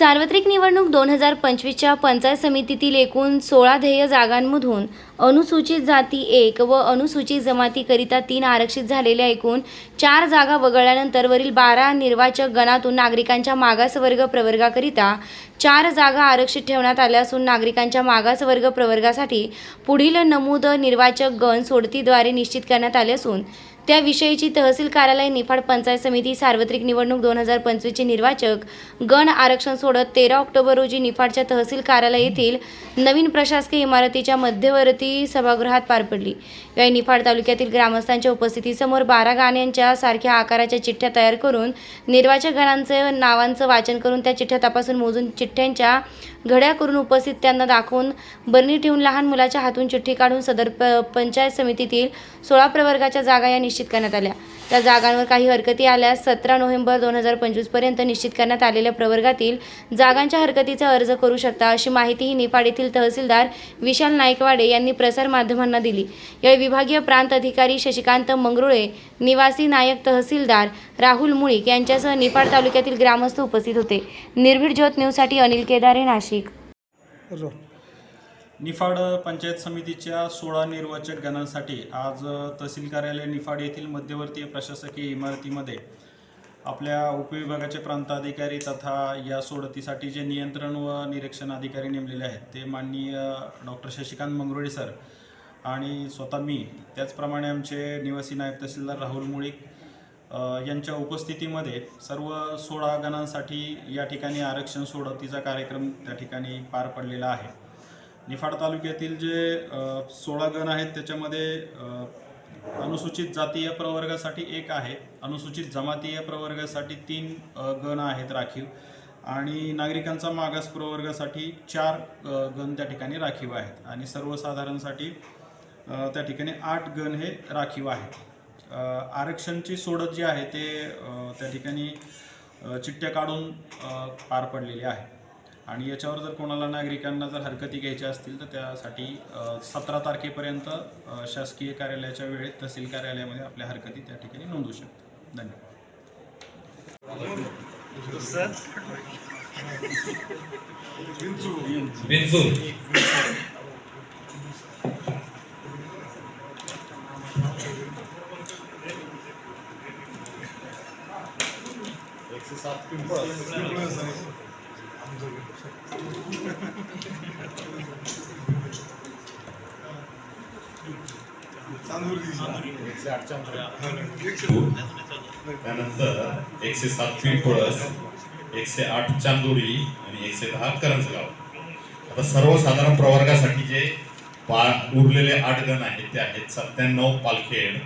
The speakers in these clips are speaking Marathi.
सार्वत्रिक निवडणूक दोन हजार पंचवीसच्या पंचायत समितीतील एकूण सोळा ध्येय जागांमधून अनुसूचित जाती एक व अनुसूचित जमातीकरिता तीन आरक्षित झालेल्या एकूण चार जागा वगळल्यानंतर वरील बारा निर्वाचक गणातून नागरिकांच्या मागासवर्ग प्रवर्गाकरिता चार जागा आरक्षित ठेवण्यात आल्या असून नागरिकांच्या मागासवर्ग प्रवर्गासाठी पुढील नमूद निर्वाचक गण सोडतीद्वारे निश्चित करण्यात आले असून त्याविषयीची तहसील कार्यालय निफाड पंचायत समिती सार्वत्रिक निवडणूक दोन हजार पंचवीसचे निर्वाचक गण आरक्षण सोडत तेरा ऑक्टोबर रोजी निफाडच्या तहसील कार्यालय येथील नवीन प्रशासकीय इमारतीच्या मध्यवर्ती सभागृहात पार पडली. यावेळी निफाड तालुक्यातील ग्रामस्थांच्या उपस्थितीसमोर बारा गाण्यांच्या सारख्या आकाराच्या चिठ्ठ्या तयार करून निर्वाचक गणांचं नावांचं वाचन करून त्या चिठ्ठ्या तपासून मोजून चिठ्ठ्यांच्या घड्या करून उपस्थित त्यांना दाखवून बरणी ठेवून लहान मुलाच्या हातून चिठ्ठी काढून सदर प पंचायत समितीतील सोळा प्रवर्गाच्या जागा या निश्चित करण्यात आल्या. त्या जागांवर काही हरकती आल्यास सतरा नोव्हेंबर दोन हजार पंचवीसपर्यंत निश्चित करण्यात आलेल्या प्रवर्गातील जागांच्या हरकतीचा अर्ज करू शकता अशी माहितीही निफाड येथील तहसीलदार विशाल नाईकवाडे यांनी प्रसारमाध्यमांना दिली. यावेळी विभागीय प्रांत अधिकारी शशिकांत मंगरुळे निवासी नायक तहसीलदार राहुल मुळीक यांच्यासह निफाड तालुक्यातील ग्रामस्थ उपस्थित होते. निर्भीड ज्योत न्यूजसाठी अनिल केदारे नाशिक. निफाड पंचायत समितीच्या सोळा निर्वाचक गणांसाठी आज तहसील कार्यालय निफाड येथील मध्यवर्ती प्रशासकीय इमारतीमध्ये आपल्या उपविभागाचे प्रांताधिकारी तथा या सोडतीसाठी जे नियंत्रण व निरीक्षण अधिकारी नेमलेले आहेत ते माननीय डॉक्टर शशिकांत मंगरुळे सर आणि स्वतः मी त्याचप्रमाणे आमचे निवासी नायब तहसीलदार राहुल मुळीक यांच्या उपस्थितीमध्ये सर्व सोळा गणांसाठी या ठिकाणी आरक्षण सोडतीचा कार्यक्रम त्या ठिकाणी पार पडलेला आहे. निफाड तालुक्यातील जे सोळा गण आहेत त्याच्यामध्ये अनुसूचित जातीय प्रवर्गासाठी एक आहे. अनुसूचित जमातीय प्रवर्गासाठी तीन गण आहेत राखीव. आणि नागरिकांचा मागास प्रवर्गासाठी चार गण त्या ठिकाणी राखीव आहेत. आणि सर्वसाधारणसाठी त्या ठिकाणी आठ गण हे राखीव आहेत. आरक्षणची सोडत जी आहे ते त्या ठिकाणी चिठ्ठ्या काढून पार पडलेली आहे. आणि याच्यावर जर कोणाला नागरिकांना जर हरकती घ्यायच्या असतील तर त्यासाठी सतरा तारखेपर्यंत शासकीय कार्यालयाच्या वेळेत तहसील कार्यालयामध्ये आपल्या हरकती त्या ठिकाणी नोंदवू शकतात धन्यवाद. बिनजूर त्यानंतर एकशे सात पिंपळस एकशे आठ चांदोरी आणि एकशे दहा करंजगाव आता सर्वसाधारण प्रवर्गासाठी जे पा उरलेले आठ गण आहेत ते आहेत सत्त्याण्णव पालखेड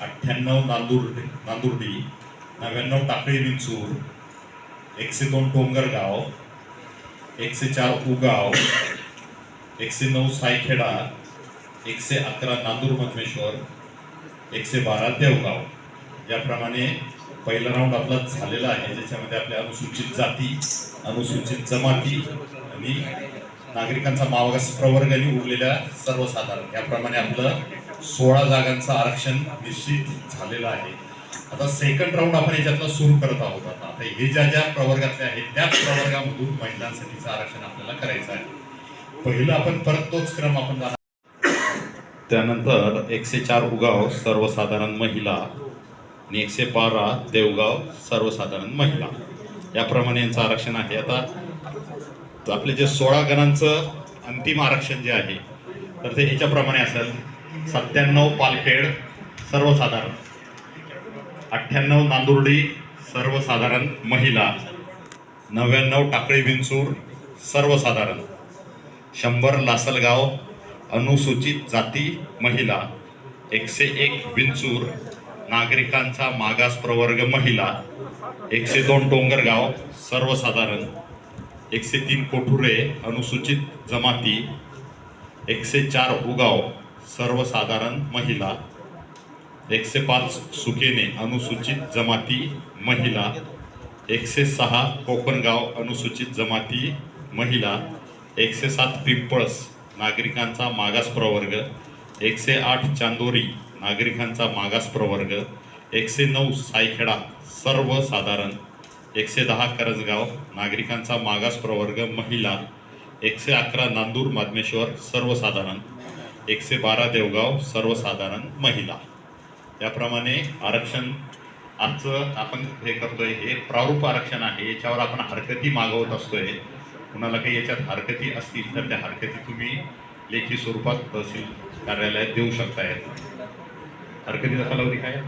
अठ्ठ्याण्णव नांदूर नांदुर्डी नव्याण्णव टाकळी विंचूर एकशे दोन डोंगरगाव एकशे चार उगाव एकशे नऊ सायखेडा एकशे अकरा नांदूर मधमेश्वर एकशे बारा देवगाव. याप्रमाणे पहिला राऊंड आपला झालेला आहे ज्याच्यामध्ये आपल्या अनुसूचित जाती अनुसूचित जमाती आणि नागरिकांचा मागास प्रवर्ग आणि उरलेल्या सर्वसाधारण. याप्रमाणे आपलं सोळा जागांचं आरक्षण निश्चित झालेलं आहे. आता सेकंड राऊंड आपण याच्यातला सुरू करत आहोत. आता आता हे ज्या ज्या प्रवर्गातले आहेत त्याच प्रवर्गामधून महिलांसाठीचं आरक्षण आपल्याला करायचं आहे. पहिलं आपण परत तोच क्रम आपण जाणार त्यानंतर एकशे चार उगाव सर्वसाधारण महिला आणि एकशे बारा देवगाव सर्वसाधारण महिला. याप्रमाणे यांचं आरक्षण आहे. आता तर आपले जे सोळा गणांचं अंतिम आरक्षण जे आहे तर ते ह्याच्याप्रमाणे असेल. सत्त्याण्णव पालखेड सर्वसाधारण. अठ्ठ्याण्णव नांदुर्डी सर्वसाधारण महिला नव्याण्णव टाकळी विंचूर सर्वसाधारण. शंभर लासलगाव अनुसूचित जाती महिला एकशे एक विंचूर नागरिकांचा मागास प्रवर्ग महिला एकशे दोन डोंगरगाव सर्वसाधारण. एकशे तीन कोठुरे अनुसूचित जमाती एकशे चार उगाव सर्वसाधारण महिला. एकशे पाच सुकेने अनुसूचित जमाती महिला एकशे सहा कोकणगाव अनुसूचित जमाती महिला एकशे सात पिंपळस नागरिकांचा मागास प्रवर्ग एकशे आठ चांदोरी नागरिकांचा मागास प्रवर्ग एकशे नऊ सायखेडा सर्वसाधारण एकशे दहा करजगाव नागरिकांचा मागास प्रवर्ग महिला एकशे अकरा नांदूर मादमेश्वर सर्वसाधारण एकशे बारा देवगाव सर्वसाधारण महिला. त्याप्रमाणे आरक्षण आजचं आपण हे करतोय हे प्रारूप आरक्षण आहे याच्यावर आपण हरकती मागवत असतोय. कुणाला काही याच्यात हरकती असतील तर त्या हरकती तुम्ही लेखी स्वरूपात तहसील कार्यालयात देऊ शकताय. हरकती कालावधी काय?